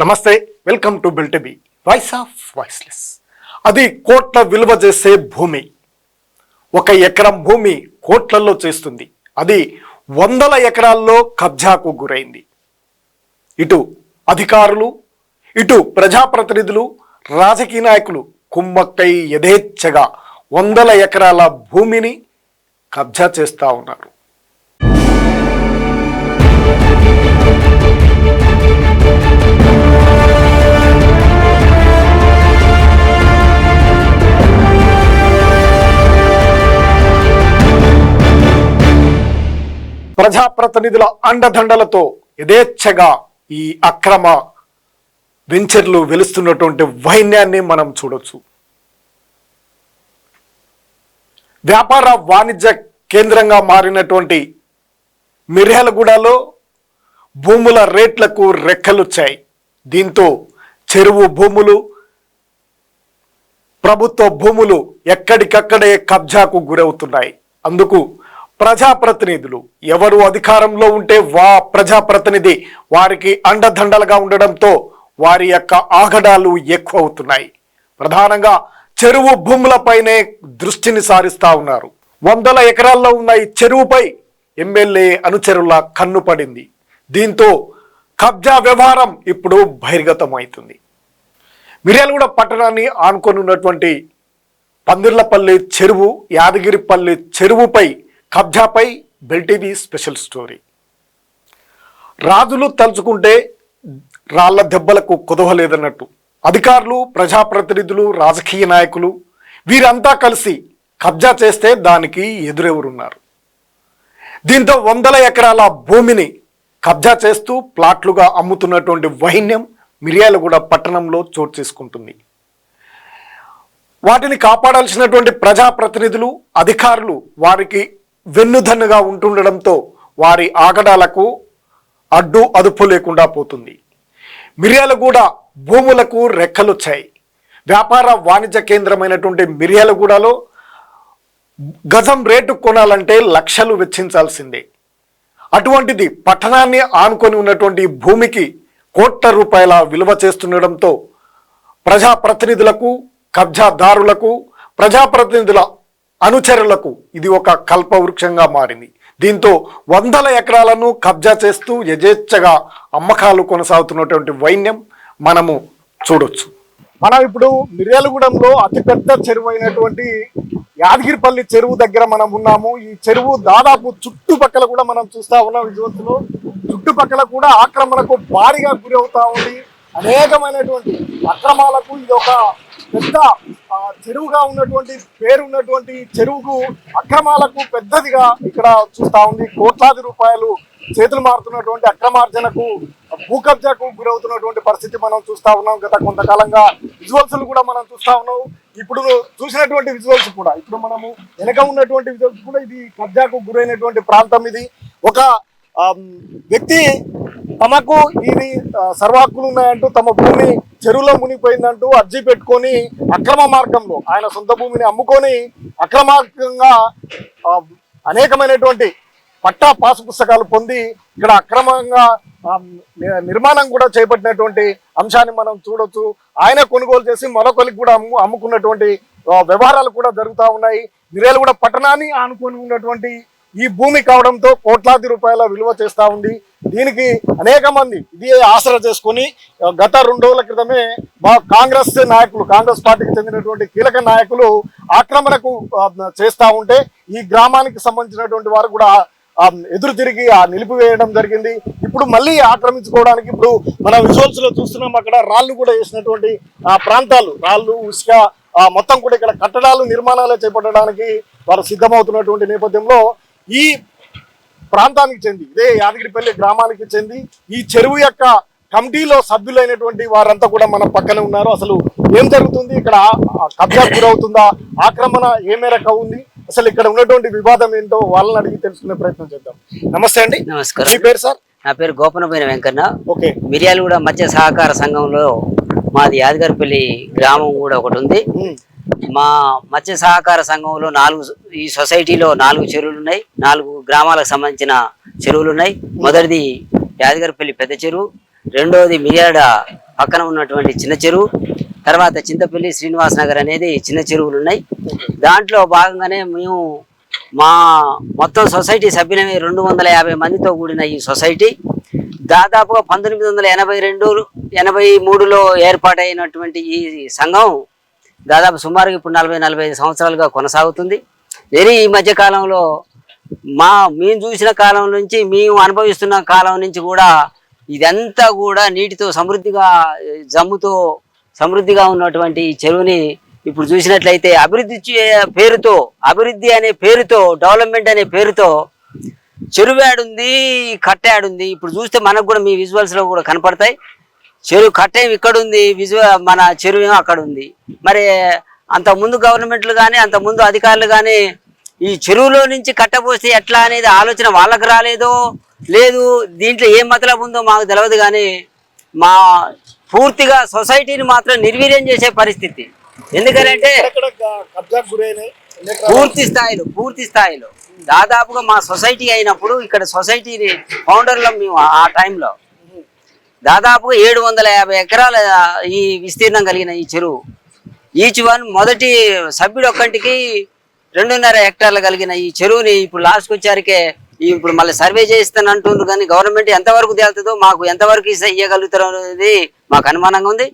నమస్తే welcome to బిల్టబి voice of voiceless అది కోట్ల విలువ చేసే భూమి. ఒక ఎకరం భూమి కోట్లలో చేస్తుంది. అది వందల ఎకరాల్లో కబ్జాకు గురైంది. ఇటు అధికారులు ఇటు ప్రజాప్రతినిధులు రాజకీయ నాయకులు కుమ్మక్కై యథేచ్ఛగా వందల ఎకరాల భూమిని కబ్జా చేస్తూ ఉన్నారు. ప్రజాప్రతినిధుల అండదండలతో యథేచ్ఛగా ఈ అక్రమ వెంచర్లు వెలుస్తున్నటువంటి వైన్యాన్ని మనం చూడొచ్చు. వ్యాపార వాణిజ్య కేంద్రంగా మారినటువంటి మిర్యాలగూడలో భూముల రేట్లకు రెక్కలొచ్చాయి. దీంతో చెరువు భూములు ప్రభుత్వ భూములు ఎక్కడికక్కడే కబ్జాకు గురవుతున్నాయి. అందుకు ప్రజాప్రతినిధులు. ఎవరు అధికారంలో ఉంటే వా ప్రజాప్రతినిధి వారికి అండదండలుగా ఉండడంతో వారి యొక్క ఆగడాలు ఎక్కువ అవుతున్నాయి ప్రధానంగా చెరువు భూములపైనే దృష్టిని సారిస్తా ఉన్నారు. వందల ఎకరాల్లో ఉన్న ఈ చెరువుపై ఎమ్మెల్యే అనుచరుల కన్ను పడింది. దీంతో కబ్జా వ్యవహారం ఇప్పుడు బహిర్గతమవుతుంది. మిర్యాలగూడ పట్టణాన్ని ఆనుకొని ఉన్నటువంటి పందిర్లపల్లి చెరువు యాదగిరిపల్లి చెరువుపై కబ్జాపై బెల్టీవీ స్పెషల్ స్టోరీ. రాజులు తలుచుకుంటే రాళ్ళ దెబ్బలకు కుదవలేదన్నట్టు అధికారులు ప్రజాప్రతినిధులు రాజకీయ నాయకులు వీరంతా కలిసి కబ్జా చేస్తే దానికి ఎదురెవరున్నారు? దీంతో వందల ఎకరాల భూమిని కబ్జా చేస్తూ ప్లాట్లుగా అమ్ముతున్నటువంటి వైన్యం మిర్యాలగూడ పట్టణంలో చోటు చేసుకుంటుంది. వాటిని కాపాడాల్సినటువంటి ప్రజాప్రతినిధులు అధికారులు వారికి వెన్నుదన్నుగా ఉంటుండడంతో వారి ఆగడాలకు అడ్డు అదుపు లేకుండా పోతుంది. మిర్యాలగూడ భూములకు రెక్కలొచ్చాయి. వ్యాపార వాణిజ్య కేంద్రమైనటువంటి మిర్యాలగూడలో గజం రేటు కొనాలంటే లక్షలు వెచ్చించాల్సిందే. అటువంటిది పట్టణాన్ని ఆనుకొని ఉన్నటువంటి భూమికి కోట్ల రూపాయల విలువ చేస్తుండడంతో ప్రజాప్రతినిధులకు కబ్జాదారులకు ప్రజాప్రతినిధుల అనుచరులకు ఇది ఒక కల్పవృక్షంగా మారింది. దీంతో వందల ఎకరాలను కబ్జా చేస్తూ యజేచ్ఛగా అమ్మకాలు కొనసాగుతున్నటువంటి వైన్యం మనము చూడొచ్చు. మనం ఇప్పుడు మిర్యాలగూడెంలో అతిపెద్ద చెరువు అయినటువంటి యాదగిరిపల్లి చెరువు దగ్గర మనం ఉన్నాము. ఈ చెరువు దాదాపు చుట్టుపక్కల కూడా మనం చూస్తా ఉన్నాం విజువల్స్ చుట్టుపక్కల కూడా ఆక్రమణకు భారీగా గురి అవుతా ఉంది. అనేకమైనటువంటి అక్రమాలకు ఇది ఒక పెద్ద చెరువుగా ఉన్నటువంటి పేరు ఉన్నటువంటి చెరువుకు అక్రమాలకు పెద్దదిగా ఇక్కడ చూస్తా ఉంది. కోట్లాది రూపాయలు చేతులు మారుతున్నటువంటి అక్రమార్జనకు భూ కబ్జాకు గురవుతున్నటువంటి పరిస్థితి మనం చూస్తా ఉన్నాం గత కొంతకాలంగా. విజువల్స్ కూడా మనం చూస్తా ఉన్నాం. ఇప్పుడు చూసినటువంటి విజువల్స్ కూడా ఇప్పుడు మనము వెనక ఉన్నటువంటి విజువల్స్ కూడా ఇది కబ్జాకు గురైనటువంటి ప్రాంతం ఇది. ఒక వ్యక్తి తమకు ఇది ఆ, సర్వాక్కులు ఉన్నాయంటూ తమ భూమి చెరువులో మునిగిపోయిందంటూ అర్జీ పెట్టుకొని అక్రమ మార్గంలో ఆయన సొంత భూమిని అమ్ముకొని అక్రమార్గంగా అనేకమైనటువంటి పట్టా పాసు పుస్తకాలు పొంది ఇక్కడ అక్రమంగా నిర్మాణం కూడా చేపట్టినటువంటి అంశాన్ని మనం చూడొచ్చు. ఆయన కొనుగోలు చేసి మరొకరికి కూడా అమ్ము అమ్ముకున్నటువంటి వ్యవహారాలు కూడా జరుగుతూ ఉన్నాయి. మిరేలు కూడా పట్టణాన్ని ఆనుకొని ఉన్నటువంటి ఈ భూమి కావడంతో కోట్లాది రూపాయల విలువ చేస్తా ఉంది. దీనికి అనేక మంది ఇది ఆసరా చేసుకొని గత రెండు రోజుల క్రితమే మా కాంగ్రెస్ నాయకులు కాంగ్రెస్ పార్టీకి చెందినటువంటి కీలక నాయకులు ఆక్రమణకు చేస్తూ చేస్తా ఉంటే ఈ గ్రామానికి సంబంధించినటువంటి వారు కూడా ఎదురు తిరిగి ఆ నిలిపివేయడం జరిగింది. ఇప్పుడు మళ్ళీ ఆక్రమించుకోవడానికి ఇప్పుడు మనం విజువల్స్లో చూస్తున్నాం అక్కడ రాళ్ళు కూడా వేసినటువంటి ఆ ప్రాంతాలు. రాళ్ళు ఉసుక ఆ, మొత్తం కూడా ఇక్కడ కట్టడాలు నిర్మాణాలు చేపట్టడానికి వారు సిద్ధమవుతున్నటువంటి నేపథ్యంలో ఈ ప్రాంతానికి చెంది ఇదే యాదగిరిపల్లి గ్రామానికి చెంది ఈ చెరువు యొక్క కమిటీలో సభ్యులైనటువంటి వారంతా కూడా మన పక్కనే ఉన్నారు. అసలు ఏం జరుగుతుంది? ఇక్కడ కబ్జా గురవుతుందా? ఆక్రమణ ఏ మేరకు ఉంది? అసలు ఇక్కడ ఉన్నటువంటి వివాదం ఏంటో వాళ్ళని అడిగి తెలుసుకునే ప్రయత్నం చేద్దాం. నమస్తే అండి. నమస్కారం. మీ పేరు సార్? నా పేరు గోపనపోయిన వెంకన్న. ఓకే. మిర్యాలగూడ మత్స్య సహకార సంఘంలో మాది యాదగారిపల్లి గ్రామం కూడా ఒకటి ఉంది. మా మత్స్య సహకార సంఘంలో నాలుగు ఈ సొసైటీలో నాలుగు చెరువులు ఉన్నాయి నాలుగు గ్రామాలకు సంబంధించిన చెరువులు ఉన్నాయి మొదటిది యాదగిరిపల్లి పెద్ద చెరువు. రెండవది మిర్యాడ పక్కన ఉన్నటువంటి చిన్న చెరువు. తర్వాత చింతపల్లి శ్రీనివాస్ నగర్ అనేది చిన్న చెరువులు ఉన్నాయి దాంట్లో భాగంగానే మేము మా మొత్తం సొసైటీ సభ్యులమే రెండు వందల యాభై మందితో కూడిన ఈ సొసైటీ. దాదాపుగా పంతొమ్మిది వందల ఎనభై రెండు ఎనభై మూడులో ఏర్పాటైనటువంటి ఈ సంఘం దాదాపు సుమారుగా ఇప్పుడు నలభై నలభై సంవత్సరాలుగా కొనసాగుతుంది. నేను ఈ మధ్య కాలంలో మా మేము చూసిన కాలం నుంచి మేము అనుభవిస్తున్న కాలం నుంచి కూడా ఇదంతా కూడా నీటితో సమృద్ధిగా జమ్ముతో సమృద్ధిగా ఉన్నటువంటి ఈ చెరువుని ఇప్పుడు చూసినట్లయితే అభివృద్ధి పేరుతో అభివృద్ధి అనే పేరుతో డెవలప్మెంట్ అనే పేరుతో చెరువు ఆడుంది కట్టాడుంది. ఇప్పుడు చూస్తే మనకు కూడా మీ విజువల్స్లో కూడా కనపడతాయి. చెరువు కట్ట ఇక్కడ ఉంది విజువల్ మన చెరువు అక్కడ ఉంది మరి అంత ముందు గవర్నమెంట్లు కానీ అంత ముందు అధికారులు కానీ ఈ చెరువులో నుంచి కట్టబోస్తే ఎట్లా అనేది ఆలోచన వాళ్ళకి రాలేదో లేదు దీంట్లో ఏం మతలబు ఉందో మాకు తెలియదు కానీ మా పూర్తిగా సొసైటీని మాత్రం నిర్వీర్యం చేసే పరిస్థితి. ఎందుకంటే పూర్తి స్థాయిలో పూర్తి స్థాయిలో. దాదాపుగా మా సొసైటీ అయినప్పుడు ఇక్కడ సొసైటీని ఫౌండర్లో మేము ఆ టైంలో దాదాపు ఏడు వందల యాభై ఎకరాల ఈ విస్తీర్ణం కలిగిన ఈ చెరువు. ఈచ్ వన్ మొదటి సభ్యుడు ఒక్కటికి రెండున్నర హెక్టార్లు కలిగిన ఈ చెరువుని ఇప్పుడు లాస్ట్కి వచ్చారికే ఇప్పుడు మళ్ళీ సర్వే చేస్తాను అంటున్నారు కానీ గవర్నమెంట్ ఎంతవరకు తేలుతుందో మాకు ఎంతవరకు ఇస్త- ఇయ్యగలుగుతారో అనేది మాకు అనుమానంగా ఉంది.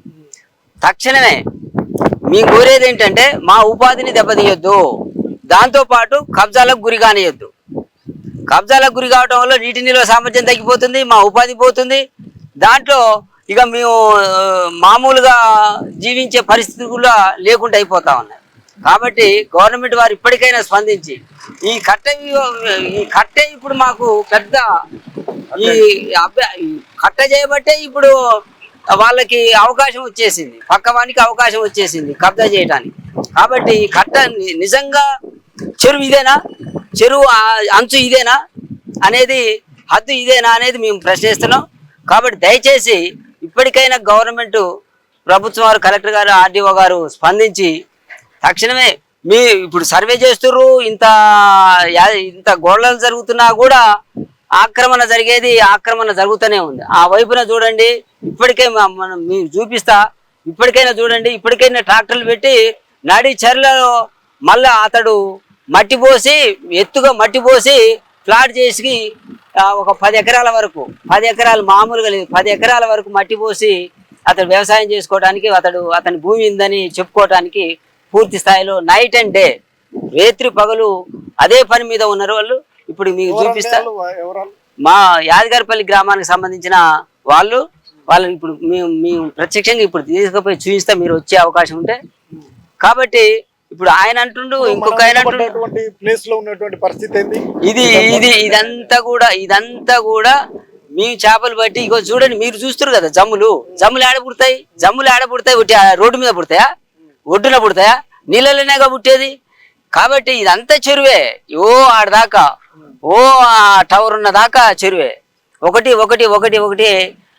తక్షణమే మీ కోరేది ఏంటంటే మా ఉపాధిని దెబ్బతీయొద్దు. దాంతో పాటు కబ్జాలకు గురి కానియొద్దు. కబ్జాలకు గురి కావడం వల్ల నీటి నిల్వ సామర్థ్యం తగ్గిపోతుంది మా ఉపాధి పోతుంది. దాంట్లో ఇక మేము మామూలుగా జీవించే పరిస్థితి కూడా లేకుండా అయిపోతా ఉన్నాయి. కాబట్టి గవర్నమెంట్ వారు ఇప్పటికైనా స్పందించి ఈ కట్ట ఈ కట్టే ఇప్పుడు మాకు పెద్ద ఈ అభ్య- కట్ట చేయబట్టే ఇప్పుడు వాళ్ళకి అవకాశం వచ్చేసింది. పక్కవానికి అవకాశం వచ్చేసింది కబ్జా చేయడానికి కాబట్టి ఈ కట్ట నిజంగా చెరువు ఇదేనా? చెరువు అంచు ఇదేనా? అనేది హద్దు ఇదేనా అనేది మేము ప్రశ్నిస్తున్నాం. కాబట్టి దయచేసి ఇప్పటికైనా గవర్నమెంట్ ప్రభుత్వం వారు కలెక్టర్ గారు ఆర్డీఓ గారు స్పందించి తక్షణమే మీ ఇప్పుడు సర్వే చేస్తుర్రు ఇంత ఇంత గోడలు జరుగుతున్నా కూడా ఆక్రమణ జరిగేది ఆక్రమణ జరుగుతూనే ఉంది. ఆ వైపున చూడండి ఇప్పటికే మనం మీరు చూపిస్తా ఇప్పటికైనా చూడండి ఇప్పటికైనా ట్రాక్టర్లు పెట్టి నడి చర్లలో మళ్ళా అతడు మట్టి పోసి ఎత్తుగా మట్టి పోసి ఫ్లాట్ చేసి ఒక పది ఎకరాల వరకు పది ఎకరాలు మామూలుగా లేదు. పది ఎకరాల వరకు మట్టి పోసి అతడు వ్యవసాయం చేసుకోవడానికి అతడు అతని భూమి ఉందని చెప్పుకోవడానికి పూర్తి స్థాయిలో నైట్ అండ్ డే రేత్రి పగలు అదే పని మీద ఉన్నారు వాళ్ళు. ఇప్పుడు మీకు చూపిస్తా. ఎవరాలు మా యాదగారిపల్లి గ్రామానికి సంబంధించిన వాళ్ళు వాళ్ళు ఇప్పుడు మేము మేము ప్రత్యక్షంగా ఇప్పుడు తీసుకుపోయి చూపిస్తా మీరు వచ్చే అవకాశం ఉంటే. కాబట్టి ఇప్పుడు ఆయన అంటుండు ఇంకొక ఆయన ప్లేస్లో ఉన్నటువంటి పరిస్థితి ఏంది? ఇది ఇది ఇదంతా కూడా ఇదంతా కూడా మేము చేపలు పట్టి ఇగో చూడండి మీరు చూస్తారు కదా జమ్ములు జమ్ములు ఆడ పుడతాయి? జమ్ములు ఆడ పుడతాయి? రోడ్డు మీద పుడతాయా? ఒడ్డున పుడతాయా? నీళ్ళలోనేగా పుట్టేది? కాబట్టి ఇదంతా చెరువే. ఓ ఆడదాకా ఓ ఆ టవర్ ఉన్న దాకా చెరువే. ఒకటి ఒకటి ఒకటి ఒకటి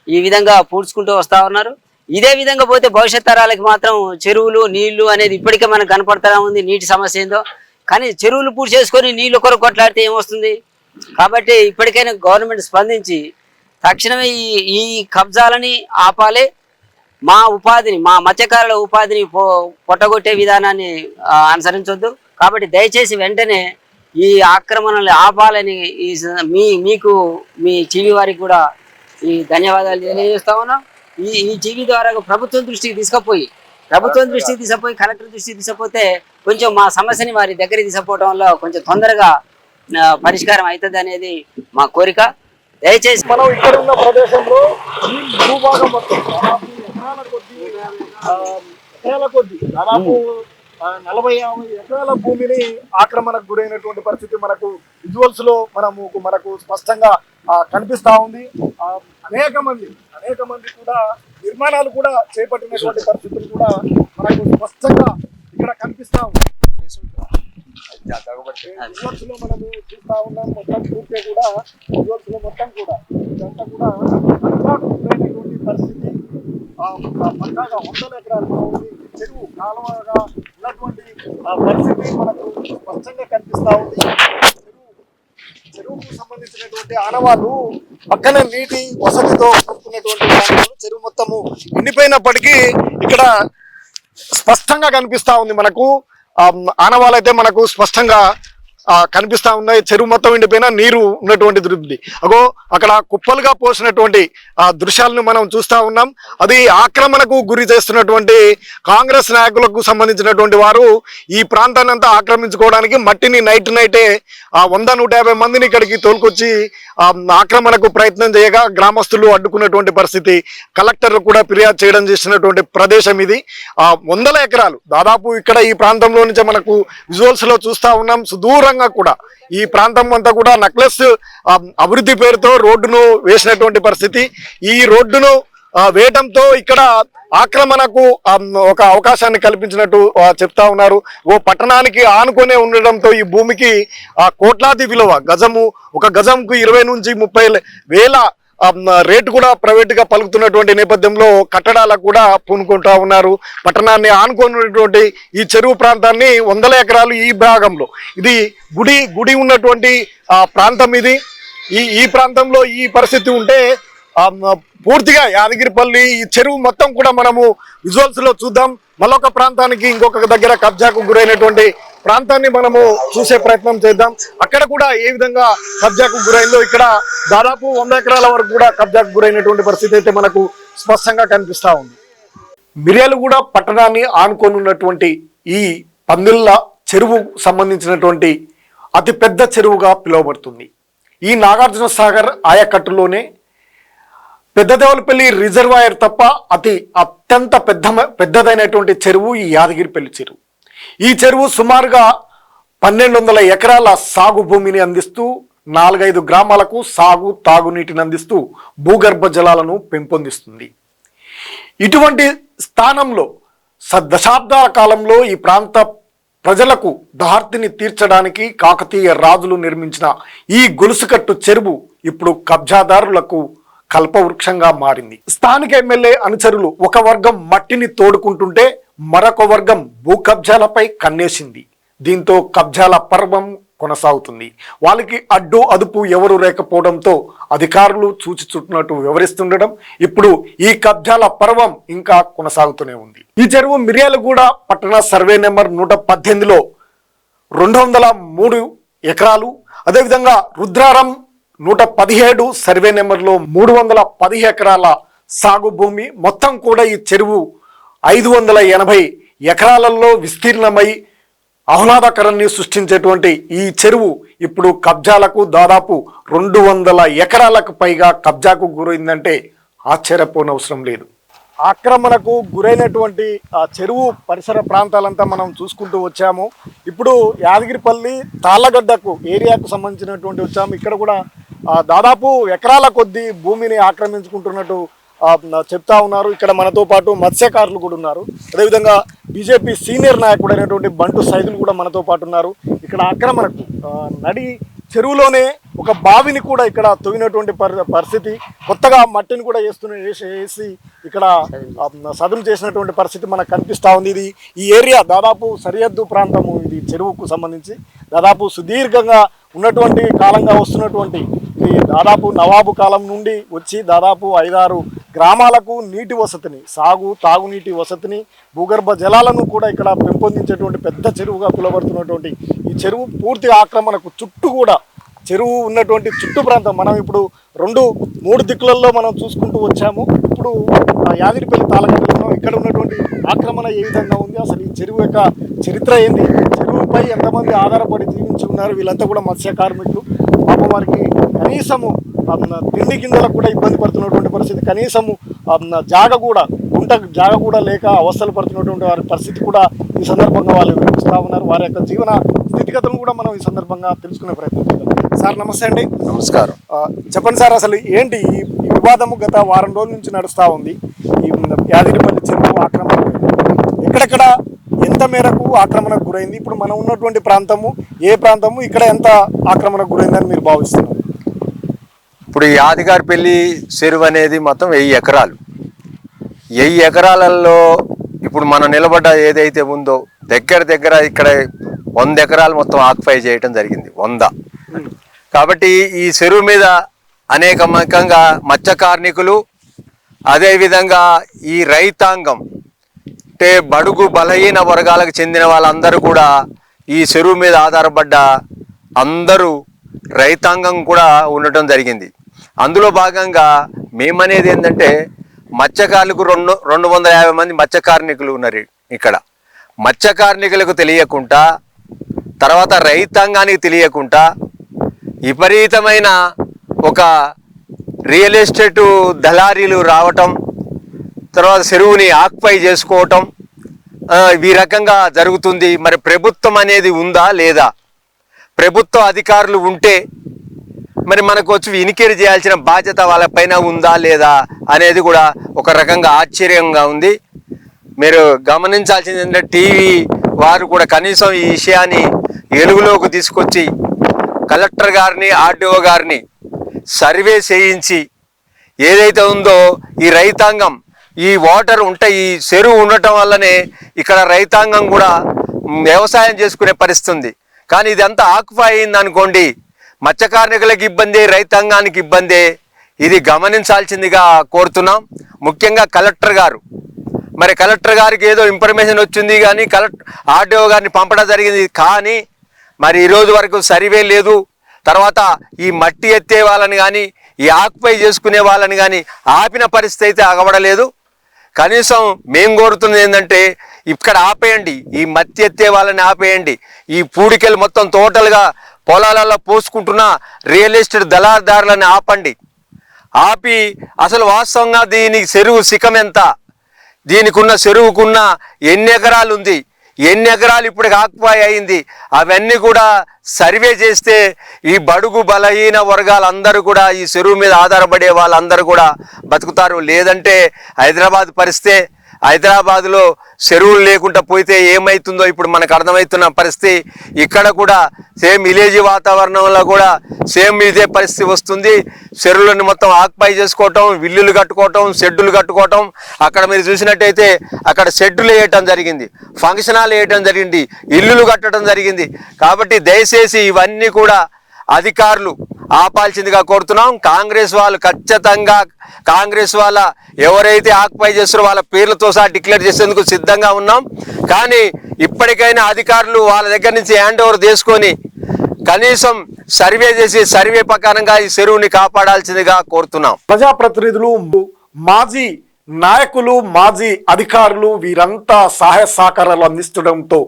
ఈ విధంగా పూడ్చుకుంటూ వస్తా ఉన్నారు. ఇదే విధంగా పోతే భవిష్యత్ తరాలకి మాత్రం చెరువులు నీళ్ళు అనేది ఇప్పటికే మనకు కనపడతా ఉంది. నీటి సమస్య ఏందో. కానీ చెరువులు పూర్తి చేసుకొని నీళ్ళు కొరకు కొట్లాడితే ఏమొస్తుంది? కాబట్టి ఇప్పటికైనా గవర్నమెంట్ స్పందించి తక్షణమే ఈ ఈ కబ్జాలని ఆపాలి. మా ఉపాధిని మా మత్స్యకారుల ఉపాధిని పో పొట్టగొట్టే విధానాన్ని అనుసరించొద్దు. కాబట్టి దయచేసి వెంటనే ఈ ఆక్రమణలు ఆపాలని ఈ మీ మీకు మీ టీవీ వారికి కూడా ఈ ధన్యవాదాలు తెలియజేస్తా ఉన్నాం. ఈ ఈ టీవీ ద్వారా ప్రభుత్వం దృష్టికి తీసుకుపోయి ప్రభుత్వం దృష్టికి తీసుకుపోయి కలెక్టర్ దృష్టికి తీసుకుపోతే కొంచెం మా సమస్యని వారి దగ్గరికి తీసుకుపోవడం వల్ల కొంచెం తొందరగా పరిష్కారం అవుతుంది అనేది మా కోరిక. దయచేసి మనం ఇక్కడ ఉన్న ప్రదేశంలో భూభాగం మొత్తం ఎకరాల కొద్ది ఎకరాల కొద్ది దాదాపు నలభై యాభై ఎకరాల భూమిని ఆక్రమణకు గురైనటువంటి పరిస్థితి మనకు విజువల్స్లో మనము మనకు స్పష్టంగా కనిపిస్తా ఉంది. అనేక మంది అనేక మంది కూడా నిర్మాణాలు కూడా చేపట్టినటువంటి పరిస్థితులు కూడా మనకు స్పష్టంగా ఇక్కడ కనిపిస్తా విజువల్స్లో మనము చూస్తా ఉన్నాం మొత్తం పూర్తి కూడా విజువల్స్లో మొత్తం కూడా. ఇదంతా కూడా గురైనటువంటి పరిస్థితి. పక్కాగా వందల ఎకరాలు ఉంది. చెరువు కాలువగా ఉన్నటువంటి పరిస్థితి మనకు స్పష్టంగా కనిపిస్తా ఉంది. చెరువుకు సంబంధించినటువంటి ఆనవాళ్ళు పక్కన నీటి వసతితో కూడుకున్నటువంటి చెరువు మొత్తము ఎండిపోయినప్పటికీ ఇక్కడ స్పష్టంగా కనిపిస్తా ఉంది మనకు. ఆ, ఆనవాళ్ళు అయితే మనకు స్పష్టంగా కనిపిస్తా ఉన్నాయి. చెరువు మొత్తం ఎండిపోయినా నీరు ఉన్నటువంటి దృప్తి అగో అక్కడ కుప్పలుగా పోసినటువంటి ఆ దృశ్యాలను మనం చూస్తా ఉన్నాం. అది ఆక్రమణకు గురి చేస్తున్నటువంటి కాంగ్రెస్ నాయకులకు సంబంధించినటువంటి వారు ఈ ప్రాంతాన్ని అంతా ఆక్రమించుకోవడానికి మట్టిని నైట్ నైటే ఆ వంద నూట యాభై మందిని ఇక్కడికి తోలుకొచ్చి ఆక్రమణకు ప్రయత్నం చేయగా గ్రామస్తులు అడ్డుకున్నటువంటి పరిస్థితి కలెక్టర్ కూడా ఫిర్యాదు చేయడం చేసినటువంటి ప్రదేశం ఇది. ఆ వందల ఎకరాలు. దాదాపు ఇక్కడ ఈ ప్రాంతంలో నుంచే మనకు విజువల్స్లో చూస్తా ఉన్నాం. సుదూరంగా కూడా ఈ ప్రాంతం అంతా కూడా నక్లెస్ అభివృద్ధి పేరుతో రోడ్డును వేసినటువంటి పరిస్థితి. ఈ రోడ్డును వేయటంతో ఇక్కడ ఆక్రమణకు ఒక అవకాశాన్ని కల్పించినట్టు చెప్తా ఉన్నారు. ఓ పట్టణానికి ఆనుకునే ఉండడంతో ఈ భూమికి ఆ, కోట్లాది విలువ గజము ఒక గజంకు ఇరవై నుంచి ముప్పై వేల రేటు కూడా ప్రైవేట్గా పలుకుతున్నటువంటి నేపథ్యంలో కట్టడాలకు కూడా పూనుకుంటా ఉన్నారు. పట్టణాన్ని ఆనుకున్నటువంటి ఈ చెరువు ప్రాంతాన్ని వందల ఎకరాలు ఈ భాగంలో. ఇది గుడి గుడి ఉన్నటువంటి ప్రాంతం ఇది. ఈ ఈ ప్రాంతంలో ఈ పరిస్థితి ఉంటే పూర్తిగా యాదగిరిపల్లి ఈ చెరువు మొత్తం కూడా మనము విజువల్స్లో చూద్దాం. మరొక ప్రాంతానికి ఇంకొక దగ్గర కబ్జాకు గురైనటువంటి ప్రాంతాన్ని మనము చూసే ప్రయత్నం చేద్దాం. అక్కడ కూడా ఏ విధంగా కబ్జాకు గురైందో ఇక్కడ దాదాపు వంద ఎకరాల వరకు కూడా కబ్జాకు గురైనటువంటి పరిస్థితి అయితే మనకు స్పష్టంగా కనిపిస్తూ ఉంది. మిర్యాలగూడ పట్టణాన్ని ఆనుకొని ఉన్నటువంటి ఈ పందిళ్ళ చెరువు సంబంధించినటువంటి అతిపెద్ద చెరువుగా పిలువబడుతుంది. ఈ నాగార్జున సాగర్ ఆయకట్టులోనే పెద్దదేవులపల్లి రిజర్వాయర్ తప్ప అతి అత్యంత పెద్ద పెద్దదైనటువంటి చెరువు ఈ యాదగిరిపల్లి చెరువు. ఈ చెరువు సుమారుగా పన్నెండు వందల ఎకరాల సాగు భూమిని అందిస్తూ నాలుగైదు గ్రామాలకు సాగు తాగునీటిని అందిస్తూ భూగర్భ జలాలను పెంపొందిస్తుంది. ఇటువంటి స్థానంలో స- దశాబ్దాల కాలంలో ఈ ప్రాంత ప్రజలకు దార్తిని తీర్చడానికి కాకతీయ రాజులు నిర్మించిన ఈ గొలుసుకట్టు చెరువు ఇప్పుడు కబ్జాదారులకు కల్పవృక్షంగా మారింది. స్థానిక ఎమ్మెల్యే అనుచరులు ఒక వర్గం మట్టిని తోడుకుంటుంటే మరొక వర్గం భూ కబ్జాలపై కన్నేసింది. దీంతో కబ్జాల పర్వం కొనసాగుతుంది. వాళ్ళకి అడ్డు అదుపు ఎవరు లేకపోవడంతో అధికారులు చూచి చుట్టినట్టు వివరిస్తుండడం ఇప్పుడు ఈ కబ్జాల పర్వం ఇంకా కొనసాగుతూనే ఉంది. ఈ చెరువు మిర్యాలగూడ పట్టణ సర్వే నెంబర్ నూట పద్దెనిమిదిలో రెండు వందల మూడు ఎకరాలు అదేవిధంగా రుద్రారం నూట పదిహేడు సర్వే నెంబర్లో మూడు వందల పది ఎకరాల సాగు భూమి మొత్తం కూడా ఈ చెరువు ఐదు వందల ఎనభై ఎకరాలలో విస్తీర్ణమై ఆహ్లాదకరాన్ని సృష్టించేటువంటి ఈ చెరువు ఇప్పుడు కబ్జాలకు దాదాపు రెండు వందల ఎకరాలకు పైగా కబ్జాకు గురైందంటే ఆశ్చర్యపోనవసరం లేదు. ఆక్రమణకు గురైనటువంటి ఆ చెరువు పరిసర ప్రాంతాలంతా మనం చూసుకుంటూ వచ్చాము. ఇప్పుడు యాదగిరిపల్లి తాళ్ళగడ్డకు ఏరియాకు సంబంధించినటువంటి వచ్చాము. ఇక్కడ కూడా దాదాపు ఎకరాల కొద్దీ భూమిని ఆక్రమించుకుంటున్నట్టు చెప్తా ఉన్నారు. ఇక్కడ మనతో పాటు మత్స్యకారులు కూడా ఉన్నారు. అదేవిధంగా బీజేపీ సీనియర్ నాయకుడు అయినటువంటి బంటు సైదులు కూడా మనతో పాటు ఉన్నారు. ఇక్కడ ఆక్రమణకు నడి చెరువులోనే ఒక బావిని కూడా ఇక్కడ తవ్వినటువంటి పరి- పరిస్థితి. కొత్తగా మట్టిని కూడా వేస్తున్న వేసి వేసి ఇక్కడ సదును చేసినటువంటి పరిస్థితి మనకు కనిపిస్తూ ఉంది. ఇది ఈ ఏరియా దాదాపు సరిహద్దు ప్రాంతము ఇది చెరువుకు సంబంధించి. దాదాపు సుదీర్ఘంగా ఉన్నటువంటి కాలంగా వస్తున్నటువంటి దాదాపు నవాబు కాలం నుండి వచ్చి దాదాపు ఐదారు గ్రామాలకు నీటి వసతిని సాగు తాగునీటి వసతిని భూగర్భ జలాలను కూడా ఇక్కడ పెంపొందించేటువంటి పెద్ద చెరువుగా పిలువబడుతున్నటువంటి ఈ చెరువు పూర్తి ఆక్రమణకు చుట్టూ కూడా చెరువు ఉన్నటువంటి చుట్టూ ప్రాంతం. మనం ఇప్పుడు రెండు మూడు దిక్కులలో మనం చూసుకుంటూ వచ్చాము. ఇప్పుడు ఆ యాదిరిపల్లి తాళగడ్డలో ఇక్కడ ఉన్నటువంటి ఆక్రమణ ఏ విధంగా ఉంది? అసలు ఈ చెరువు యొక్క చరిత్ర ఏంది? చెరువుపై ఎంతమంది ఆధారపడి జీవించి ఉన్నారు? వీళ్ళంతా కూడా మత్స్య కార్మికులు. వారికి కనీసము తిండి గింజలకు కూడా ఇబ్బంది పడుతున్నటువంటి పరిస్థితి. కనీసము ఆ, జాగ కూడా గుంట జాగ కూడా లేక అవస్థలు పడుతున్నటువంటి వారి పరిస్థితి కూడా ఈ సందర్భంగా వాళ్ళు వివరిస్తూ ఉన్నారు. వారి యొక్క జీవన స్థితిగతులను కూడా మనం ఈ సందర్భంగా తెలుసుకునే ప్రయత్నం చేద్దాం. సార్ నమస్తే అండి. నమస్కారం. చెప్పండి సార్ అసలు ఏంటి ఈ ఈ వివాదము గత వారం రోజుల నుంచి నడుస్తూ ఉంది. ఈ యాదగిరిపల్లి చెరువు ఆక్రమణ. ఎక్కడెక్కడ ఎంత మేరకు ఆక్రమణకు గురైంది? ఇప్పుడు మనం ఉన్నటువంటి ప్రాంతము ఏ ప్రాంతము ఇక్కడ ఎంత ఆక్రమణకు గురైందని మీరు భావిస్తున్నారు? ఇప్పుడు ఈ ఆదిగారిపల్లి చెరువు అనేది మొత్తం వెయ్యి ఎకరాలు. వెయ్యి ఎకరాలలో ఇప్పుడు మనం నిలబడ్డ ఏదైతే ఉందో దగ్గర దగ్గర ఇక్కడ వంద ఎకరాలు మొత్తం ఆక్యుపై చేయటం జరిగింది. వంద. కాబట్టి ఈ చెరువు మీద అనేక రకంగా మత్స్య కార్మికులు అదేవిధంగా ఈ రైతాంగం అంటే బడుగు బలహీన వర్గాలకు చెందిన వాళ్ళందరూ కూడా ఈ చెరువు మీద ఆధారపడ్డ అందరూ రైతాంగం కూడా ఉండటం జరిగింది. అందులో భాగంగా మేమనేది ఏంటంటే మత్స్యకారులకు రెండు రెండు వందల యాభై మంది మత్స్య కార్మికులు ఉన్నారు ఇక్కడ. మత్స్య కార్మికులకు తెలియకుండా తర్వాత రైతాంగానికి తెలియకుండా విపరీతమైన ఒక రియల్ ఎస్టేట్ దళారీలు రావటం తర్వాత చెరువుని ఆక్పై చేసుకోవటం ఈ రకంగా జరుగుతుంది. మరి ప్రభుత్వం అనేది ఉందా లేదా? ప్రభుత్వ అధికారులు ఉంటే మరి మనకు వచ్చి వినికిరి చేయాల్సిన బాధ్యత వాళ్ళపైన ఉందా లేదా అనేది కూడా ఒక రకంగా ఆశ్చర్యంగా ఉంది. మీరు గమనించాల్సింది ఏంటంటే టీవీ వారు కూడా కనీసం ఈ విషయాన్ని వెలుగులోకి తీసుకొచ్చి కలెక్టర్ గారిని ఆర్డీఓ గారిని సర్వే చేయించి ఏదైతే ఉందో ఈ రైతాంగం ఈ వాటర్ ఉంటే ఈ చెరువు ఉండటం వల్లనే ఇక్కడ రైతాంగం కూడా వ్యవసాయం చేసుకునే పరిస్థితి ఉంది. కానీ ఇదంతా ఆక్యుపై అయింది అనుకోండి మత్స్యకార్మికులకు ఇబ్బంది రైతాంగానికి ఇబ్బంది ఇది గమనించాల్సిందిగా కోరుతున్నాం. ముఖ్యంగా కలెక్టర్ గారు. మరి కలెక్టర్ గారికి ఏదో ఇన్ఫర్మేషన్ వచ్చింది కానీ కలెక్టర్ ఆర్డీఓ గారిని పంపడం జరిగింది కానీ మరి ఈరోజు వరకు సర్వే లేదు. తర్వాత ఈ మట్టి ఎత్తే వాళ్ళని కానీ ఈ ఆక్యుపై చేసుకునే వాళ్ళని కానీ ఆపిన పరిస్థితి అయితే ఆగబడలేదు కనీసం మేం కోరుతున్నది ఏంటంటే ఇక్కడ ఆపేయండి. ఈ మట్టి ఎత్తే వాళ్ళని ఆపేయండి. ఈ పూడికలు మొత్తం టోటల్గా పొలాలలో పోసుకుంటున్న రియల్ ఎస్టేట్ దళాదారులను ఆపండి. ఆపి అసలు వాస్తవంగా దీనికి చెరువు శిఖం ఎంత? దీనికున్న చెరువుకున్న ఎన్ని ఎకరాలు ఉంది? ఎన్ని ఎకరాలు ఇప్పుడు ఆక్యుపై అయింది? అవన్నీ కూడా సర్వే చేస్తే ఈ బడుగు బలహీన వర్గాలందరూ కూడా ఈ చెరువు మీద ఆధారపడే వాళ్ళందరూ కూడా బతుకుతారు. లేదంటే హైదరాబాద్ పరిస్థితే హైదరాబాద్లో చెరువులు లేకుండా పోతే ఏమవుతుందో ఇప్పుడు మనకు అర్థమవుతున్న పరిస్థితి. ఇక్కడ కూడా సేమ్ విలేజ్ వాతావరణంలో కూడా సేమ్ ఇదే పరిస్థితి వస్తుంది. చెరువులను మొత్తం ఆక్పై చేసుకోవటం విల్లులు కట్టుకోవటం షెడ్డులు కట్టుకోవటం. అక్కడ మీరు చూసినట్టయితే అక్కడ షెడ్డులు వేయటం జరిగింది. ఫంక్షన్ హాల్ వేయటం జరిగింది. ఇల్లులు కట్టడం జరిగింది. కాబట్టి దయచేసి ఇవన్నీ కూడా అధికారులు ఆపాల్సిందిగా కోరుతున్నాం. కాంగ్రెస్ వాళ్ళు ఖచ్చితంగా కాంగ్రెస్ వాళ్ళ ఎవరైతే ఆక్యుపై చేస్తారో వాళ్ళ పేర్లతో సహా డిక్లేర్ చేసేందుకు సిద్ధంగా ఉన్నాం. కానీ ఇప్పటికైనా అధికారులు వాళ్ళ దగ్గర నుంచి హ్యాండ్ ఓవర్ తీసుకొని కనీసం సర్వే చేసి సర్వే ప్రకారంగా ఈ చెరువుని కాపాడాల్సిందిగా కోరుతున్నాం. ప్రజాప్రతినిధులు మాజీ నాయకులు మాజీ అధికారులు వీరంతా సహాయ సహకారాలు అందిస్తుండటంతో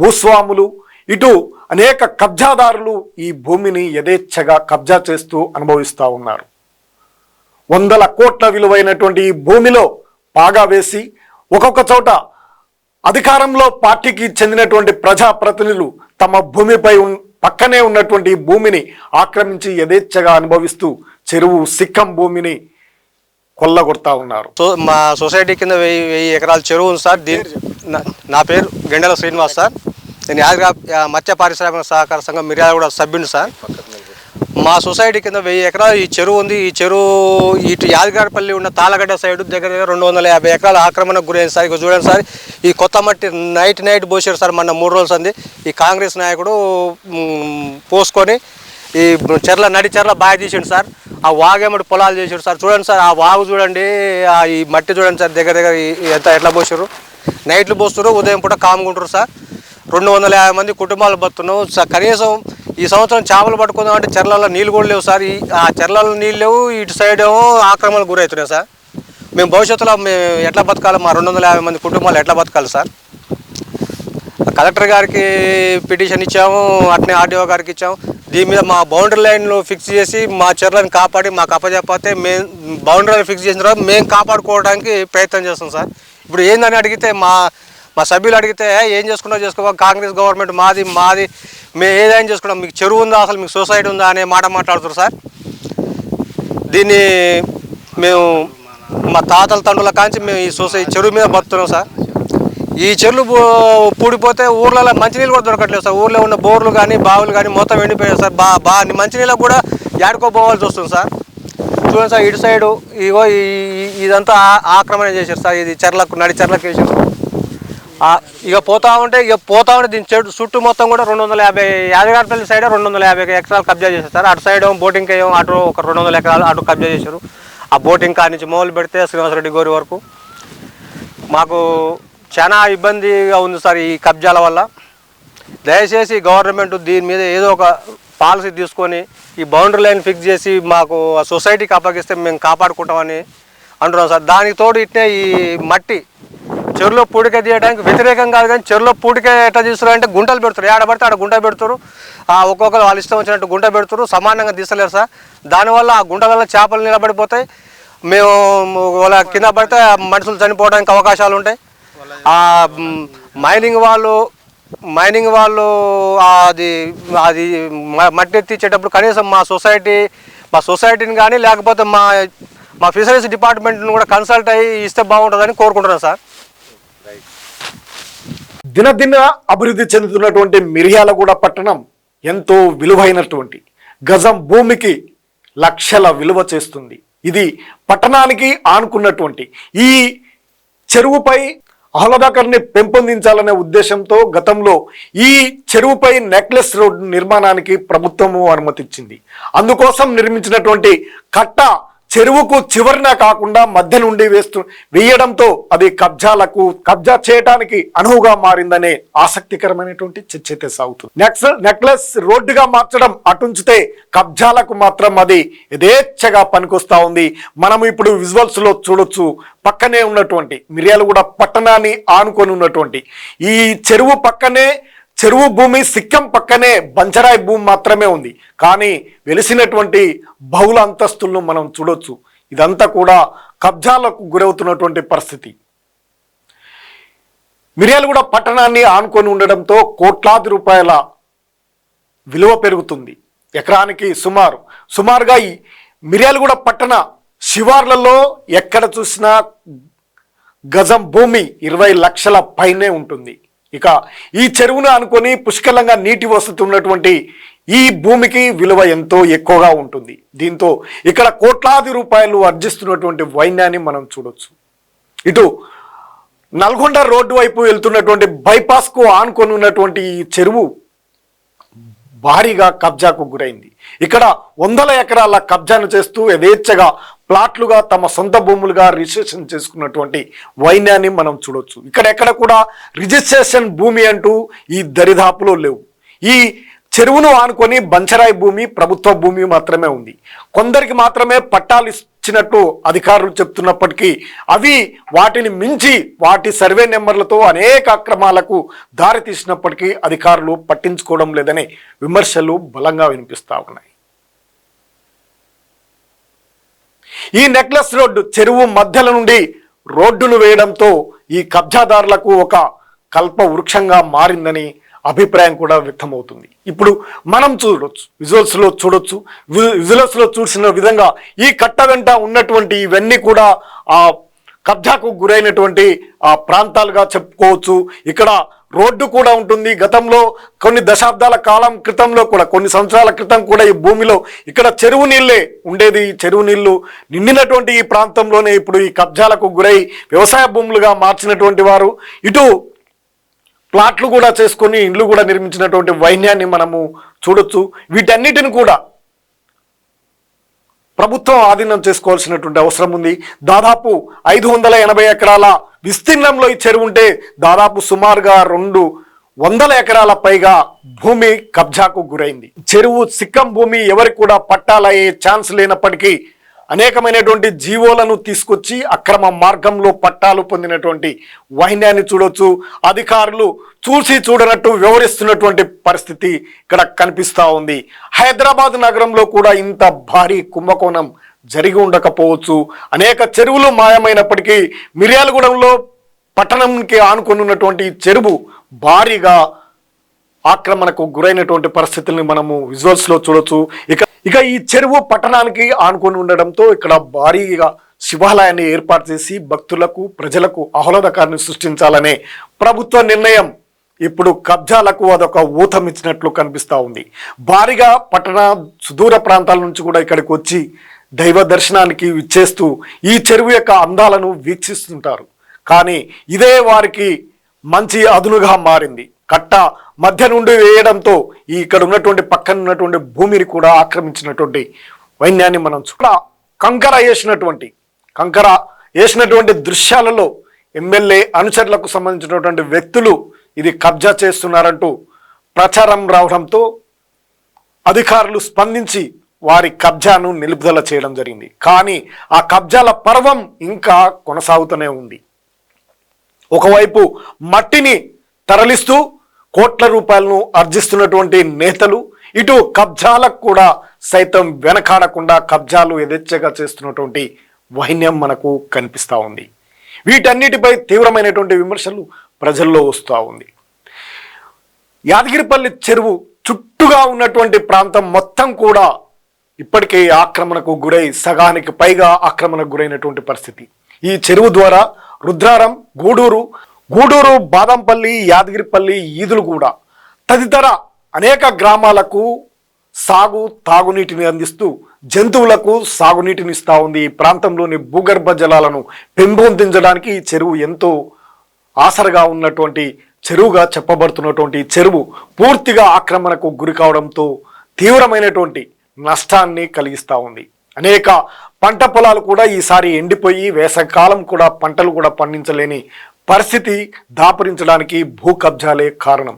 భూస్వాములు ఇటు అనేక కబ్జాదారులు ఈ భూమిని యథేచ్ఛగా కబ్జా చేస్తూ అనుభవిస్తూ ఉన్నారు. వందల కోట్ల విలువైనటువంటి ఈ భూమిలో పాగా వేసి ఒక్కొక్క చోట అధికారంలో పార్టీకి చెందినటువంటి ప్రజాప్రతినిధులు తమ భూమిపై ఉన్- పక్కనే ఉన్నటువంటి భూమిని ఆక్రమించి యథేచ్ఛగా అనుభవిస్తూ చెరువు సిక్కం భూమిని కొల్లగొడతా ఉన్నారు. సో మా సొసైటీ కింద వెయ్యి వెయ్యి ఎకరాల చెరువు ఉంది సార్. దీని నా- పేరు గెండల శ్రీనివాస్ సార్. నేను యాదగిరి మత్స్య పారిశ్రామిక సహకార సంఘం మిర్యాలగూడ సభ్యుని సార్. మా సొసైటీ కింద వెయ్యి ఎకరాలు ఈ చెరువు ఉంది. ఈ చెరువు ఇటు యాదగిరిపల్లి ఉన్న తాళగడ్డ సైడ్ దగ్గర దగ్గర రెండు వందల యాభై ఎకరాల ఆక్రమణకు గురైంది సార్. ఇక చూడండి సార్ ఈ కొత్త మట్టి నైట్ నైట్ పోసారు సార్ మొన్న మూడు రోజులు సంది. ఈ కాంగ్రెస్ నాయకుడు పోసుకొని ఈ చెర్ల నడి చెర్ల బాగా తీసిండు సార్. ఆ వాగేమడి పొలాలు చేసాడు సార్. చూడండి సార్ ఆ వాగు చూడండి ఆ ఈ మట్టి చూడండి సార్ దగ్గర దగ్గర ఎంత ఎట్లా పోసారు నైట్లు పోస్తారు ఉదయం పూట కాముకుంటారు సార్. రెండు వందల యాభై మంది కుటుంబాలు బతున్నాం సార్ కనీసం ఈ సంవత్సరం చేపలు పట్టుకుందాం అంటే చెర్లలో నీళ్ళు కూడా లేవు సార్. ఆ చెర్లలో నీళ్ళు లేవు ఇటు సైడ్ ఏమో ఆక్రమణకు గురవుతున్నాయి సార్. మేము భవిష్యత్తులో మేము ఎట్లా బతకాలి? మా రెండు వందల యాభై మంది కుటుంబాలు ఎట్లా బతకాలి సార్? కలెక్టర్ గారికి పిటిషన్ ఇచ్చాము అట్నే ఆర్డీఓ గారికి ఇచ్చాము. దీని మీద మా బౌండరీ లైన్లు ఫిక్స్ చేసి మా చెర్లను కాపాడి మాకు అప్పచెప్పతే మేము బౌండరీ ఫిక్స్ చేసిన తర్వాత మేము కాపాడుకోవడానికి ప్రయత్నం చేస్తాం సార్. ఇప్పుడు ఏందని అడిగితే మా మా సభ్యులు అడిగితే ఏం చేసుకున్నా చేసుకో కాంగ్రెస్ గవర్నమెంట్ మాది మాది మేము ఏదైనా చేసుకున్నాం. మీకు చెరువు ఉందా? అసలు మీకు సొసైటీ ఉందా? అనే మాట మాట్లాడుతారు సార్. దీన్ని మేము మా తాతల తండ్రుల కాంచి మేము ఈ సొసైటీ చెరువు మీద బతున్నాం సార్. ఈ చెరువులు పూడిపోతే ఊర్లలో మంచినీళ్ళు కూడా దొరకట్లేదు సార్. ఊర్లో ఉన్న బోర్లు కానీ బావులు కానీ మొత్తం ఎండిపోయాయి సార్. బా బా మంచినీళ్ళకు కూడా ఏడుకోపోవాల్సి వస్తుంది సార్. చూడండి సార్ ఇటు సైడు ఇగో ఈ ఇదంతా ఆ- ఆక్రమణ చేశారు సార్. ఇది చెర్లకు నడి చెర్లకు వేసారు ఇక పోతా ఉంటే ఇక పోతా ఉంటే దీని చెడు చుట్టూ మొత్తం కూడా రెండు వందల యాభై యాదగారిపల్లి సైడ్ రెండు వందల యాభై ఎకరాలు కబ్జా చేసేస్తారు. అటు సైడ్ బోటింగ్ ఏమో అటు ఒక రెండు వందల ఎకరాలు అటు కబ్జా చేశారు. ఆ బోటింగ్ కాడి నుంచి మొదలు పెడితే శ్రీనివాసరెడ్డి గోరి వరకు. మాకు చాలా ఇబ్బందిగా ఉంది సార్ ఈ కబ్జాల వల్ల. దయచేసి గవర్నమెంట్ దీని మీద ఏదో ఒక పాలసీ తీసుకొని ఈ బౌండరీ లైన్ ఫిక్స్ చేసి మాకు ఆ సొసైటీకి అప్పగిస్తే మేము కాపాడుకుంటామని అంటున్నాం సార్. దానికి తోడు ఇట్నే ఈ మట్టి చెరువులో పూడిక తీయడానికి వ్యతిరేకం కాదు కానీ చెరువులో పూడిక ఎట్లా తీస్తారు అంటే గుంటలు పెడతారు ఏడ పడితే ఆడ గుంట పెడతారు ఒక్కొక్కరు వాళ్ళు ఇష్టం వచ్చినట్టు గుంట పెడతారు సమానంగా తీసలేరు సార్. దానివల్ల ఆ గుంటలలో చేపలు నిలబడిపోతాయి. మేము వాళ్ళ కింద పడితే మనుషులు చనిపోవడానికి అవకాశాలు ఉంటాయి. ఆ మైనింగ్ వాళ్ళు మైనింగ్ వాళ్ళు అది అది మట్టి ఎత్తిచ్చేటప్పుడు కనీసం మా సొసైటీ మా సొసైటీని కానీ లేకపోతే మా మా ఫిషరీస్ డిపార్ట్మెంట్ని కూడా కన్సల్ట్ అయ్యి ఇస్తే బాగుంటుందని కోరుకుంటున్నాను సార్. దినదిన అభివృద్ధి చెందుతున్నటువంటి మిర్యాలగూడ పట్టణం ఎంతో విలువైనటువంటి గజం భూమికి లక్షల విలువ చేస్తుంది. ఇది పట్టణానికి ఆనుకున్నటువంటి ఈ చెరువుపై ఆహ్లాదకరని పెంపొందించాలనే ఉద్దేశంతో గతంలో ఈ చెరువుపై నెక్లెస్ రోడ్డు నిర్మాణానికి ప్రభుత్వము అనుమతిచ్చింది. అందుకోసం నిర్మించినటువంటి కట్ట చెరువుకు చివరిన కాకుండా మధ్య నుండి వేస్తూ వేయడంతో అది కబ్జాలకు కబ్జా చేయడానికి అనువుగా మారిందనే ఆసక్తికరమైనటువంటి చర్చ అయితే సాగుతుంది. నెక్స్ నెక్లెస్ రోడ్డుగా మార్చడం అటుంచితే కబ్జాలకు మాత్రం అది యథేచ్ఛగా పనికొస్తా ఉంది. మనం ఇప్పుడు విజువల్స్లో చూడొచ్చు పక్కనే ఉన్నటువంటి మిర్యాలగూడ పట్టణాన్ని ఆనుకొని ఉన్నటువంటి ఈ చెరువు పక్కనే చెరువు భూమి సిక్కం పక్కనే బంజరాయి భూమి మాత్రమే ఉంది. కానీ వెలిసినటువంటి బహుళ అంతస్తులను మనం చూడొచ్చు. ఇదంతా కూడా కబ్జాలకు గురవుతున్నటువంటి పరిస్థితి. మిర్యాలగూడ పట్టణాన్ని ఆనుకొని ఉండడంతో కోట్లాది రూపాయల విలువ పెరుగుతుంది. ఎకరానికి సుమారు సుమారుగా ఈ మిర్యాలగూడ పట్టణ శివార్లలో ఎక్కడ చూసినా గజం భూమి ఇరవై లక్షల పైనే ఉంటుంది. ఇక ఈ చెరువును అనుకొని పుష్కలంగా నీటి వసతి ఉన్నటువంటి ఈ భూమికి విలువ ఎంతో ఎక్కువగా ఉంటుంది. దీంతో ఇక్కడ కోట్లాది రూపాయలు అర్జిస్తున్నటువంటి వైన్యాన్ని మనం చూడొచ్చు. ఇటు నల్గొండ రోడ్డు వైపు వెళ్తున్నటువంటి బైపాస్కు ఆనుకొని ఉన్నటువంటి ఈ చెరువు భారీగా కబ్జాకు గురైంది. ఇక్కడ వందల ఎకరాల కబ్జాను చేస్తూ యథేచ్ఛగా ప్లాట్లుగా తమ సొంత భూములుగా రిజిస్ట్రేషన్ చేసుకున్నటువంటి వైన్యాన్ని మనం చూడొచ్చు. ఇక్కడెక్కడ కూడా రిజిస్ట్రేషన్ భూమి అంటూ ఈ దరిదాపులో లేవు. ఈ చెరువును ఆనుకొని బంచరాయి భూమి ప్రభుత్వ భూమి మాత్రమే ఉంది. కొందరికి మాత్రమే పట్టాలు ఇచ్చినట్టు అధికారులు చెప్తున్నప్పటికీ అవి వాటిని మించి వాటి సర్వే నెంబర్లతో అనేక అక్రమాలకు దారి తీసినప్పటికీ అధికారులు పట్టించుకోవడం లేదనే విమర్శలు బలంగా వినిపిస్తా ఉన్నాయి. ఈ నెక్లెస్ రోడ్డు చెరువు మధ్యల నుండి రోడ్డును వేయడంతో ఈ కబ్జాదారులకు ఒక కల్ప వృక్షంగా మారిందని అభిప్రాయం కూడా వ్యక్తమవుతుంది. ఇప్పుడు మనం చూడొచ్చు విజువల్స్లో చూడొచ్చు విజువల్స్లో చూసిన విధంగా ఈ కట్ట వెంట ఉన్నటువంటి ఇవన్నీ కూడా ఆ కబ్జాకు గురైనటువంటి ఆ ప్రాంతాలుగా చెప్పుకోవచ్చు. ఇక్కడ రోడ్డు కూడా ఉంటుంది. గతంలో కొన్ని దశాబ్దాల కాలం క్రితంలో కూడా కొన్ని సంవత్సరాల క్రితం కూడా ఈ భూమిలో ఇక్కడ చెరువు నీళ్ళే ఉండేది. ఈ చెరువు నీళ్ళు నిండినటువంటి ఈ ప్రాంతంలోనే ఇప్పుడు ఈ కబ్జాలకు గురై వ్యవసాయ భూములుగా మార్చినటువంటి వారు. ఇటు ప్లాట్లు కూడా చేసుకొని ఇండ్లు కూడా నిర్మించినటువంటి వైన్యాన్ని మనము చూడొచ్చు. వీటన్నిటిని కూడా ప్రభుత్వం ఆధీనం చేసుకోవాల్సినటువంటి అవసరం ఉంది. దాదాపు ఐదు వందల ఎనభై ఎకరాల విస్తీర్ణంలో ఈ చెరువు ఉంటే దాదాపు సుమారుగా రెండు వందల ఎకరాల పైగా భూమి కబ్జాకు గురైంది. చెరువు సిక్కం భూమి ఎవరికి కూడా పట్టాలయ్యే ఛాన్స్ లేనప్పటికీ అనేకమైనటువంటి జీవోలను తీసుకొచ్చి అక్రమ మార్గంలో పట్టాలు పొందినటువంటి వైన్యాన్ని చూడొచ్చు. అధికారులు చూసి చూడనట్టు వ్యవహరిస్తున్నటువంటి పరిస్థితి ఇక్కడ కనిపిస్తూ ఉంది. హైదరాబాద్ నగరంలో కూడా ఇంత భారీ కుంభకోణం జరిగి ఉండకపోవచ్చు. అనేక చెరువులు మాయమైనప్పటికీ మిర్యాలగూడెంలో పట్టణంకి ఆనుకొని ఉన్నటువంటి చెరువు భారీగా ఆక్రమణకు గురైనటువంటి పరిస్థితుల్ని మనము విజువల్స్లో చూడొచ్చు. ఇక ఇక ఈ చెరువు పట్టణానికి ఆనుకొని ఉండడంతో ఇక్కడ భారీగా శివాలయాన్ని ఏర్పాటు చేసి భక్తులకు ప్రజలకు ఆహ్లాదకాన్ని సృష్టించాలనే ప్రభుత్వ నిర్ణయం ఇప్పుడు కబ్జాలకు అదొక ఊతం ఇచ్చినట్లు కనిపిస్తూ ఉంది. భారీగా పట్టణ సుదూర ప్రాంతాల నుంచి కూడా ఇక్కడికి వచ్చి దైవ దర్శనానికి ఇచ్చేస్తూ ఈ చెరువు యొక్క అందాలను వీక్షిస్తుంటారు. కానీ ఇదే వారికి మంచి అదునుగా మారింది. కట్ట మధ్య నుండి వేయడంతో ఈ ఇక్కడ ఉన్నటువంటి పక్కన ఉన్నటువంటి భూమిని కూడా ఆక్రమించినటువంటి వైన్యాన్ని మనం చూడ కంకర వేసినటువంటి కంకర వేసినటువంటి దృశ్యాలలో ఎమ్మెల్యే అనుచరులకు సంబంధించినటువంటి వ్యక్తులు ఇది కబ్జా చేస్తున్నారంటూ ప్రచారం రావడంతో అధికారులు స్పందించి వారి కబ్జాను నిలుపుదల చేయడం జరిగింది. కానీ ఆ కబ్జాల పర్వం ఇంకా కొనసాగుతూనే ఉంది. ఒకవైపు మట్టిని తరలిస్తూ కోట్ల రూపాయలను ఆర్జిస్తున్నటువంటి నేతలు ఇటు కబ్జాలకు కూడా సైతం వెనకాడకుండా కబ్జాలు యథేచ్ఛగా చేస్తున్నటువంటి వైన్యం మనకు కనిపిస్తూ ఉంది. వీటన్నిటిపై తీవ్రమైనటువంటి విమర్శలు ప్రజల్లో వస్తూ ఉంది. యాదగిరిపల్లి చెరువు చుట్టుగా ఉన్నటువంటి ప్రాంతం మొత్తం కూడా ఇప్పటికే ఆక్రమణకు గురై సగానికి పైగా ఆక్రమణకు గురైనటువంటి పరిస్థితి. ఈ చెరువు ద్వారా రుద్రారం గూడూరు గూడూరు బాదంపల్లి యాదగిరిపల్లి ఈదులు కూడా తదితర అనేక గ్రామాలకు సాగు తాగునీటిని అందిస్తూ జంతువులకు సాగునీటిని ఇస్తూ ఉంది ఈ ప్రాంతంలోని భూగర్భ జలాలను పెంపొందించడానికి ఈ చెరువు ఎంతో ఆసరగా ఉన్నటువంటి చెరువుగా చెప్పబడుతున్నటువంటి చెరువు పూర్తిగా ఆక్రమణకు గురి కావడంతో తీవ్రమైనటువంటి నష్టాన్ని కలిగిస్తూ ఉంది. అనేక పంట పొలాలు కూడా ఈసారి ఎండిపోయి వేసవికాలం కూడా పంటలు కూడా పండించలేని పరిస్థితి దాపురించడానికి భూ కబ్జాలే కారణం.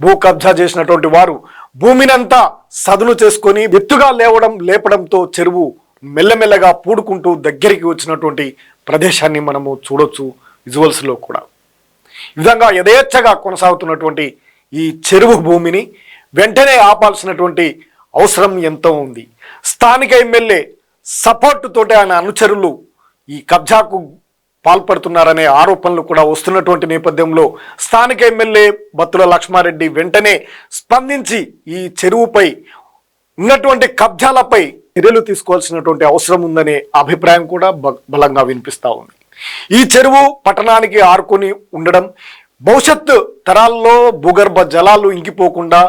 భూ కబ్జా చేసినటువంటి వారు భూమినంతా సదును చేసుకొని ఎత్తుగా లేవడం లేపడంతో చెరువు మెల్లమెల్లగా పూడుకుంటూ దగ్గరికి వచ్చినటువంటి ప్రదేశాన్ని మనము చూడొచ్చు విజువల్స్లో కూడా. ఈ విధంగా యథేచ్ఛగా కొనసాగుతున్నటువంటి ఈ చెరువు భూమిని వెంటనే ఆపాల్సినటువంటి అవసరం ఎంతో ఉంది. స్థానిక ఎమ్మెల్యే సపోర్టుతోటి ఆయన అనుచరులు ఈ కబ్జాకు పాల్పడుతున్నారనే ఆరోపణలు కూడా వస్తున్నటువంటి నేపథ్యంలో స్థానిక ఎమ్మెల్యే బత్తుల లక్ష్మారెడ్డి వెంటనే స్పందించి ఈ చెరువుపై ఉన్నటువంటి కబ్జాలపై చర్యలు తీసుకోవాల్సినటువంటి అవసరం ఉందనే అభిప్రాయం కూడా బ- బలంగా వినిపిస్తూ ఉంది. ఈ చెరువు పట్టణానికి ఆరుకొని ఉండడం భవిష్యత్తు తరాల్లో భూగర్భ జలాలు ఇంకిపోకుండా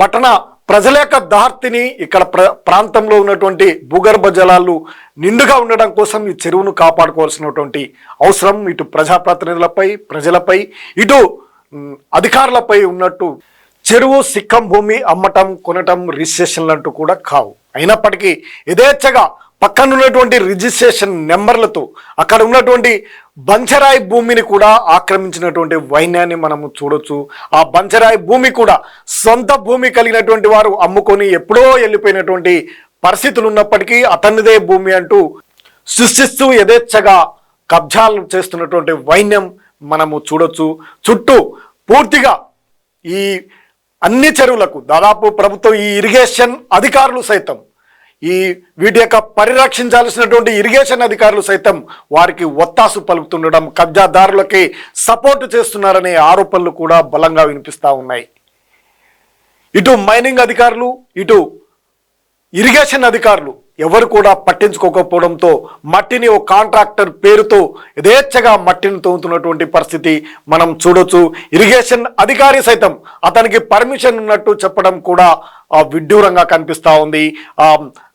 పట్టణ ప్రజల యొక్క దార్తిని ఇక్కడ ప్ర ప్రాంతంలో ఉన్నటువంటి భూగర్భ జలాలు నిండుగా ఉండడం కోసం ఈ చెరువును కాపాడుకోవాల్సినటువంటి అవసరం ఇటు ప్రజాప్రతినిధులపై ప్రజలపై ఇటు అధికారులపై ఉన్నట్టు చెరువు సిక్కం భూమి అమ్మటం కొనటం రిజిస్ట్రేషన్లు అంటూ కూడా కావు. అయినప్పటికీ యథేచ్ఛగా పక్కన ఉన్నటువంటి రిజిస్ట్రేషన్ నెంబర్లతో అక్కడ ఉన్నటువంటి బంచరాయి భూమిని కూడా ఆక్రమించినటువంటి వైన్యాన్ని మనము చూడొచ్చు. ఆ బంచరాయి భూమి కూడా సొంత భూమి కలిగినటువంటి వారు అమ్ముకొని ఎప్పుడో వెళ్ళిపోయినటువంటి పరిస్థితులు ఉన్నప్పటికీ అతనిదే భూమి అంటూ సృష్టిస్తూ యథేచ్ఛగా కబ్జాలు చేస్తున్నటువంటి వైన్యం మనము చూడొచ్చు. చుట్టూ పూర్తిగా ఈ అన్ని చెరువులకు దాదాపు ప్రభుత్వం ఈ ఇరిగేషన్ అధికారులు సైతం ఈ వీటి యొక్క పరిరక్షించాల్సినటువంటి ఇరిగేషన్ అధికారులు సైతం వారికి ఒత్తాసు పలుకుతుండడం కబ్జాదారులకి సపోర్ట్ చేస్తున్నారనే ఆరోపణలు కూడా బలంగా వినిపిస్తూ ఉన్నాయి. ఇటు మైనింగ్ అధికారులు ఇటు ఇరిగేషన్ అధికారులు ఎవరు కూడా పట్టించుకోకపోవడంతో మట్టిని ఓ కాంట్రాక్టర్ పేరుతో యథేచ్ఛగా మట్టిని తోముతున్నటువంటి పరిస్థితి మనం చూడొచ్చు. ఇరిగేషన్ అధికారి సైతం అతనికి పర్మిషన్ ఉన్నట్టు చెప్పడం కూడా విడ్డూరంగా కనిపిస్తూ ఉంది.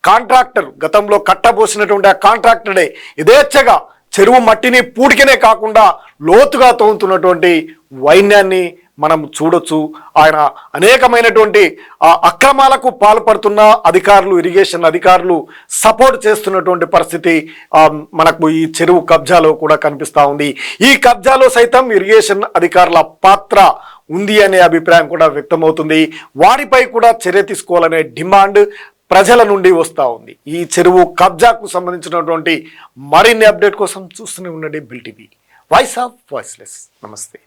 కాంట్రాక్టర్ గతంలో కట్టబోసినటువంటి ఆ కాంట్రాక్టరే యథేచ్ఛగా చెరువు మట్టిని పూడికనే కాకుండా లోతుగా తోముతున్నటువంటి వైన్యాన్ని మనం చూడొచ్చు. ఆయన అనేకమైనటువంటి ఆ అక్రమాలకు పాల్పడుతున్న అధికారులు ఇరిగేషన్ అధికారులు సపోర్ట్ చేస్తున్నటువంటి పరిస్థితి మనకు ఈ చెరువు కబ్జాలో కూడా కనిపిస్తూ ఉంది. ఈ కబ్జాలో సైతం ఇరిగేషన్ అధికారుల పాత్ర ఉంది అనే అభిప్రాయం కూడా వ్యక్తమవుతుంది. వారిపై కూడా చర్య తీసుకోవాలనే డిమాండ్ ప్రజల నుండి వస్తూ ఉంది. ఈ చెరువు కబ్జాకు సంబంధించినటువంటి మరిన్ని అప్డేట్ కోసం చూస్తూనే ఉండండి బిల్ టీవీ. Voice of voiceless. నమస్తే.